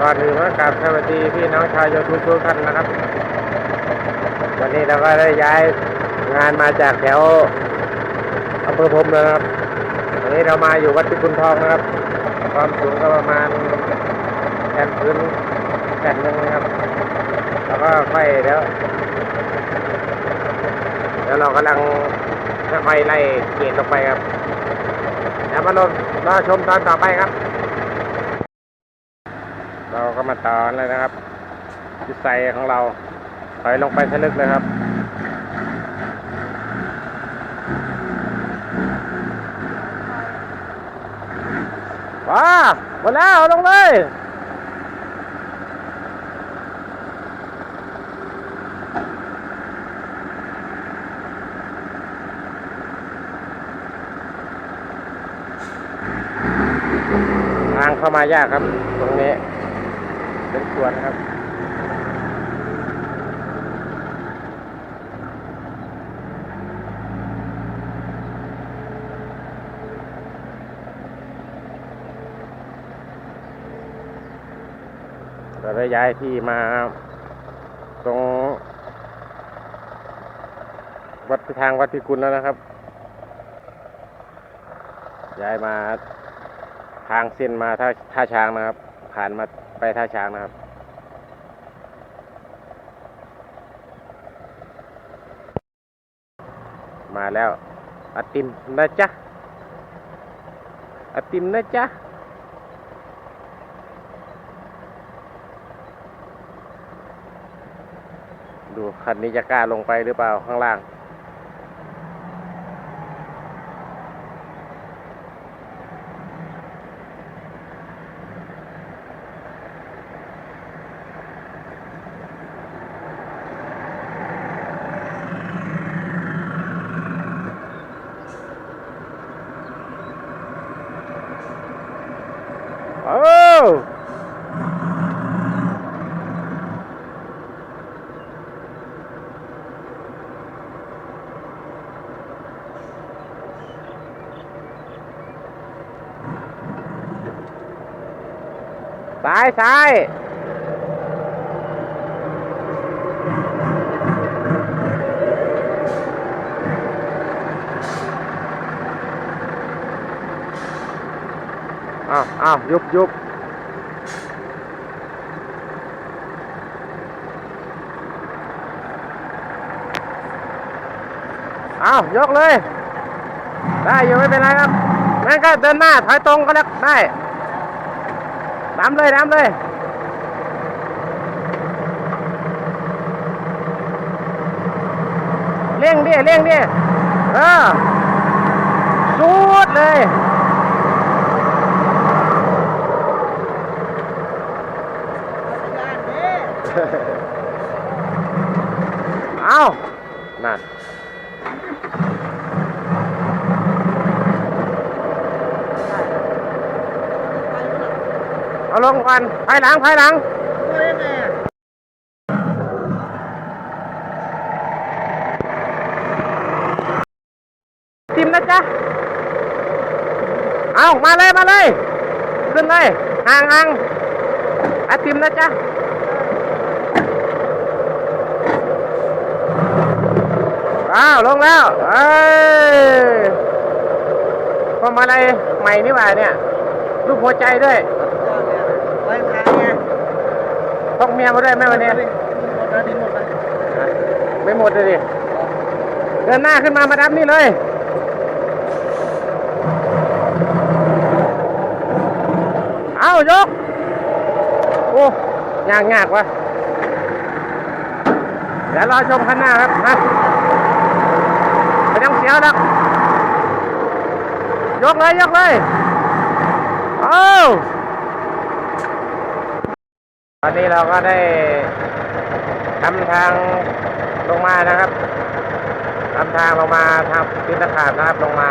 ก่อนอื่นก็กราบสวัสดีพี่น้องชาวยูทูบทุกท่านนะครับ วันนี้เราก็ได้ย้ายงานมาจากแถวอำเภอพรมนะครับวันนี้เรามาอยู่วัดพิกุลทองนะครับ ความสูงก็ประมาณแผ่นพื้นแผ่นหนึ่งนะครับ แล้วก็ค่อยเดี๋ยวเดี๋ยวเรากำลังค่อยไล่เกณฑ์ลงไปครับเดี๋ยวมาลงรอชมตอนต่อไปครับ มาต่อเลยนะครับจุดใส่ของเราถอยลงไปสลึกเลยครับว้าหมดแล้วลงเลยทางเข้ามายากครับ ตรงนี้ เป็นส่วนครับเราได้ย้ายที่มาตรง วัดทางวัดพิกุลแล้วนะครับ ย้ายมาทางเส้นมาท่าท่าช้างนะครับ ผ่านมา ไปท่าช้างนะครับมาแล้วอติมนะจ๊ะอติมนะจ๊ะดูคันนี้จะกล้าลงไปหรือเปล่าข้างล่าง โอ้ซ้ายซ้ายอ้าวอ้าวยุบยุบอ้าวยกเลย ได้อยู่ไม่เป็นไรครับงั้นก็เดินหน้าถอยตรงก็แล้วได้ ดำเลยดำเลยเร่งดิเร่งดิเออสูดเลย เอานั่น เอา ลงก่อนภายหลังภายหลังติมนะจ๊ะ เอามาเลย มาเลย ขึ้นเลยห่างห่างอาติมนะจ๊ะอ้าวลงแล้ว เอ้ยพวงมาลัยใหม่นี่หว่าเนี่ย รูปหัวใจด้วย ไว้พาไง ต้องเมียมาด้วยไหมวันนี้ ไม่หมดเลยดิ เดินหน้าขึ้นมามาดับนี่เลย เอายก โอ้ยากยากวะเดี๋ยวรอชมข้างหน้าครับฮะไม่ต้องเสียวหรอกยกเลย ยกเลย เอา ตอนนี้เราก็ได้ทำทางลงมานะครับทำทางลงมาทางพิณขาดนะครับลงมา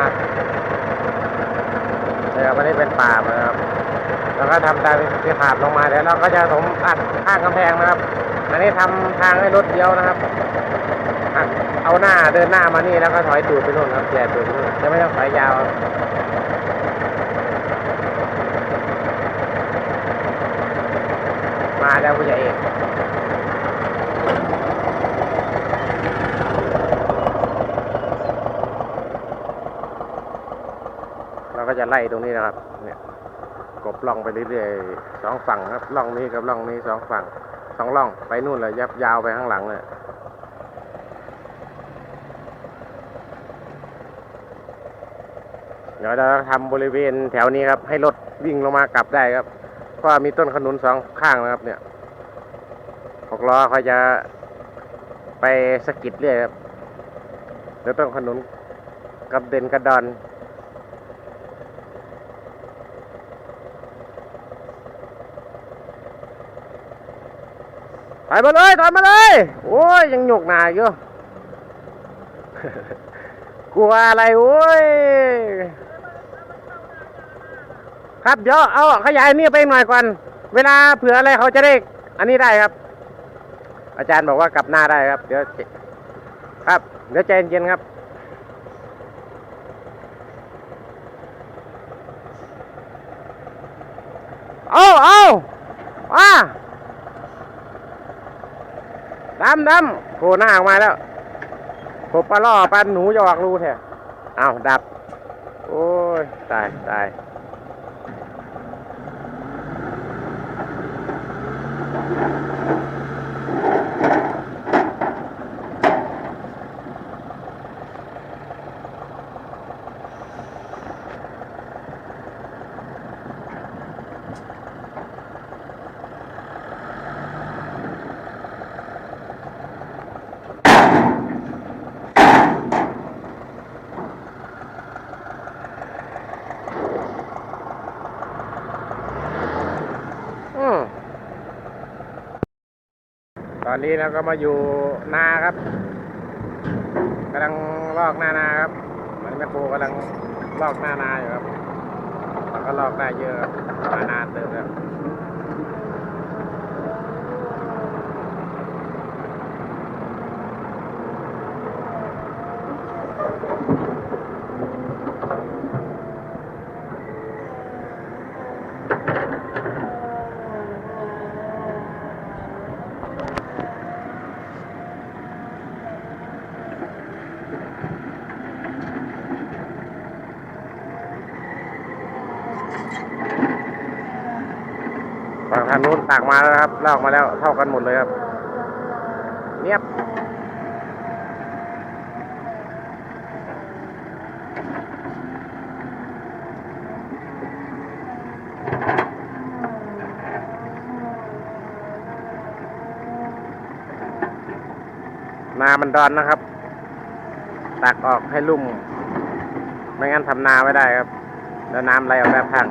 เดี๋ยววันนี้เป็นป่านะครับแล้วก็ทำตามที่ขาดลงมาเดี๋ยวเราก็จะถมอัดข้างกำแพงนะครับ อันนี้ทำทางให้รถเดียวนะครับ เอาหน้าเดินหน้ามานี่แล้วก็ถอยตูดไปนู่นครับแย่ตูดไปนู่นจะไม่ต้องถอยยาวครับ แล้วผู้ใหญ่เอกเราก็จะไล่ตรงนี้นะครับ เนี่ยกบล่องไปเรื่อยๆสองฝั่งครับล่องนี้กับล่องนี้สองฝั่งสองล่องไปนู่นเลยยับยาวไปข้างหลังเลยเดี๋ยวเราทำบริเวณแถวนี้ครับ ให้รถวิ่งลงมากลับได้ครับเพราะมีต้นขนุนสองข้างนะครับเนี่ย หกล้อเขาจะไปสกิดเรื่อยครับเดี๋ยวต้นขนุนกับเด่นกระดอนถอยมาเลยถอยมาเลย โอ้ย ยังหยกหนาอยู่กลัวอะไรโอ้ย ครับเดี๋ยวเอาขยายนี่ไปหน่อยก่อน เวลาเผื่ออะไรเขาจะได้ อันนี้ได้ครับ อาจารย์บอกว่ากลับหน้าได้ครับ เดี๋ยวครับ เดี๋ยวใจเย็นครับ เอาเอาว่าดำดำโผล่หน้าออกมาแล้วผมปลาล่อปลาหนูจะออกรูแท้เอาดับ โอ้ย ตายตาย อนนี้เราก็มาอยู่นาครับกำลังลอกหน้านาครับมันแม่ครูกำลังลอกหน้านาอยู่ครับมันก็ลอกได้เยอะมานานเติมแล้ว ฝั่งทางนู้นตากมาแล้วครับลอกมาแล้วเท่ากันหมดเลยครับเนียบนามันดอนนะครับ ตักออกให้ลุ่ม ไม่งั้นทำนาไม่ได้ครับ แล้วน้ำไหลออกแบบข้าง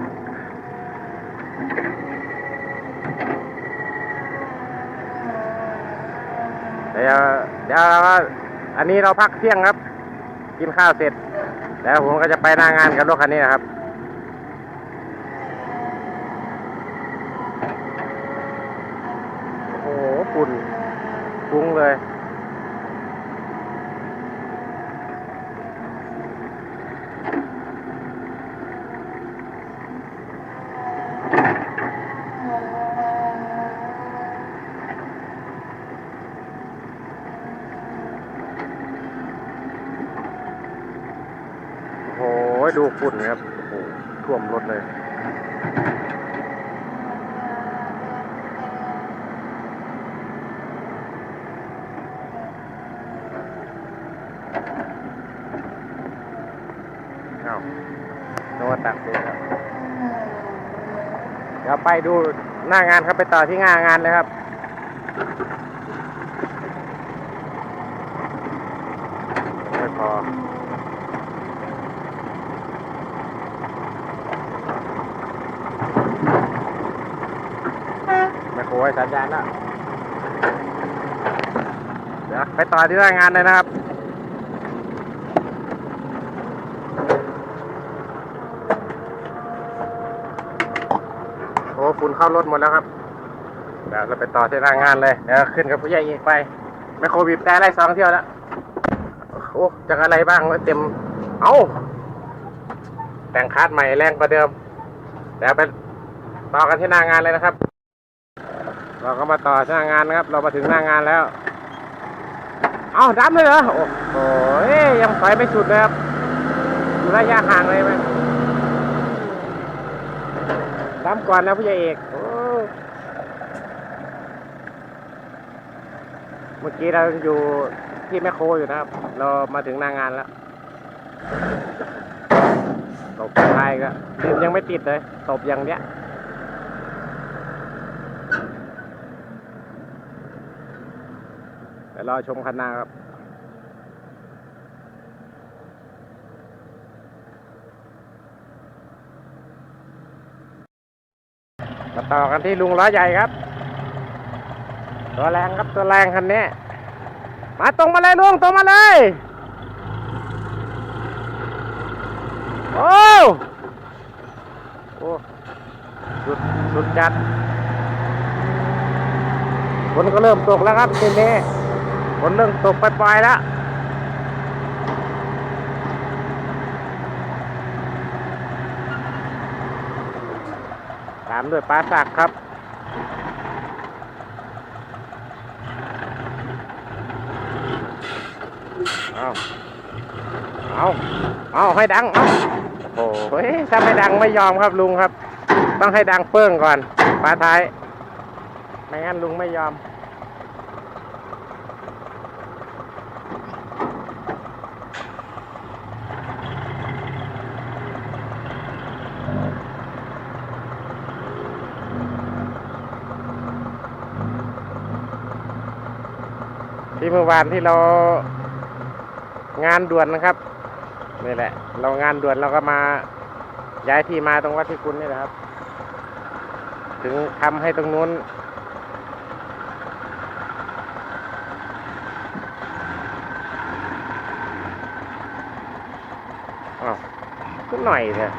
ดี๋ยวเดี๋ยวเราอันนี้เราพักเที่ยงครับ กินข้าวเสร็จ แล้วผมก็จะไปหน้างานกับรถคันนี้นะครับโอ้โหฝุ่นฟุ้งเลย โอ้ โหดูฝุ่นครับโอ้โหท่วมรถเลยเอ้าโดนตักเลยครับเดี๋ยวไปดูหน้างานครับไปต่อที่งานงานเลยครับไม่พอ ไม่โค ยสัญญาณแล้วเดี๋ยวไปต่อที่หน้างานเลยนะครับโอ้ฝุ่นเข้ารถหมดแล้วครับเดี๋ยวเราไปต่อที่หน้างานเลยเดี๋ยวขึ้นกับผู้ใหญ่อีกไปไม่โควิดแต่ไล่สองเที่ยวแล้วโอ้จากอะไรบ้างวะเต็ม เอาแต่งคาดใหม่แรงกว่าเดิมเดี๋ยวไปต่อกันที่หน้างานเลยนะครับ เราก็มาต่อหน้างานนะครับ เรามาถึงหน้างานแล้ว เอาดำเลยเหรอ โอ้โหยังถอยไม่สุดเลยครับอยู่ระยะห่างเลยไหมดำก่อนนะผู้ใหญ่เอกเมื่อกี้เราอยู่ที่แมคโครอยู่นะครับ เรามาถึงหน้างานแล้วตบท้ายก็ยังไม่ติดเลยตบอย่างเนี้ย เดี๋ยว รอชมคันนาครับมาต่อกันที่ลุงล้อใหญ่ครับ ตัวแรงครับตัวแรงคันนี้ มาตรงมาเลยลุงตรงมาเลย โอ้โอ้สุดสุดจัดฝนก็เริ่มตกแล้วครับทีนี้ นเริ่มตกปล่อยๆแล้วตามด้วยปลาสักครับเอาเอาเอาให้ดังเอาโอ้โหถ้าไม่ดังไม่ยอมครับลุงครับ ต้องให้ดังเปิ้งก่อนปลาท้าย ไม่งั้นลุงไม่ยอม ที่เมื่อวานที่เรางานด่วนนะครับนี่แหละ เรางานด่วนเราก็มาย้ายที่มาตรงวัดที่คุณนี่แหละครับ ถึงทำให้ตรงนู้น อ้าวก็หน่อยเถอะ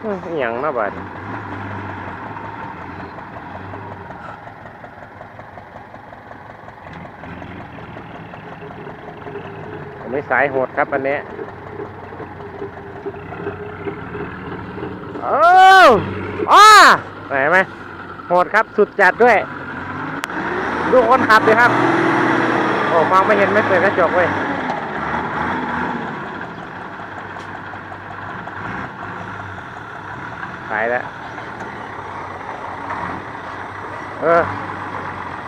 เอ้ยอหย่างนาะบัด อันนี้สายโหดครับอันนี้โอ้อ้าเห็นไหมโหดครับสุดจัดด้วย ดูคนขับดิครับ โอ้มองไม่เห็นไม่เปิดกระจกเว้ยหายแล้ว เออ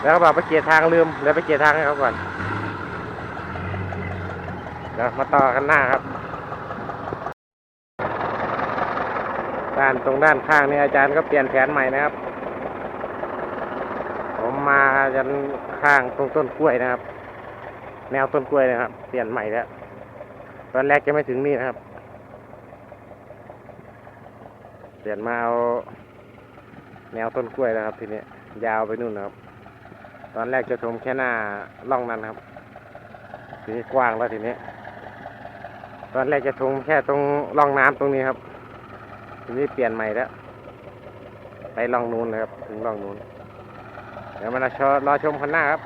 แล้วก็บอกไปเกียร์ทางลืมเดี๋ยวไปเกียร์ทางให้เขาก่อน เดี๋ยวมาต่อกันหน้าครับ ด้านตรงด้านข้างนี่อาจารย์ก็เปลี่ยนแผนใหม่นะครับ ผมมายันข้างตรงต้นกล้วยนะครับ แนวต้นกล้วยนะครับ เปลี่ยนใหม่แล้วตอนแรกจะไม่ถึงนี่นะครับ เปลี่ยนมาเอาแนวต้นกล้วยแล้วครับ ทีนี้ยาวไปนู่นนะครับ ตอนแรกจะชมแค่หน้าล่องนั้นครับ ทีนี้กว้างแล้วทีนี้ ตอนแรกจะทงแค่ตรงร่องน้ำตรงนี้ครับทีนี้เปลี่ยนใหม่แล้ว ไปร่องนู้นเลยครับ ถึงร่องนู้นเดี๋ยวมารอชรอชมคันหน้าครับ